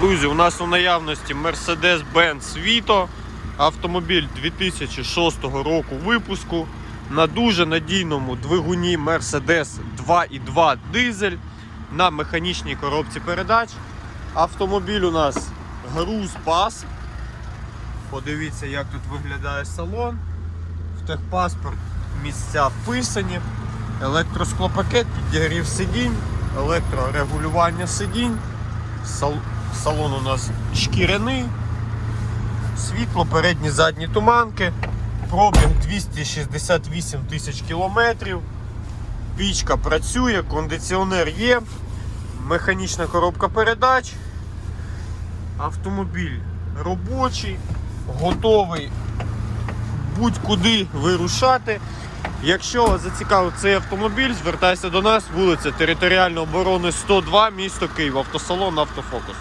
Друзі, у нас у наявності Mercedes-Benz Vito. Автомобіль 2006 року випуску на дуже надійному двигуні Mercedes 2.2 дизель на механічній коробці передач. Автомобіль у нас груз пас. Подивіться, як тут виглядає салон. В техпаспорт місця вписані. Електросклопакет, підігрів сидінь, електрорегулювання сидінь. Сал- Салон у нас шкіряний. Світло, передні задні туманки. Пробіг 268 тисяч кілометрів. Пічка працює, кондиціонер є, механічна коробка передач. Автомобіль робочий, готовий будь-куди вирушати. Якщо вас зацікавив цей автомобіль, звертайся до нас, вулиця Територіальної оборони 102, місто Київ, автосалон Автофокус.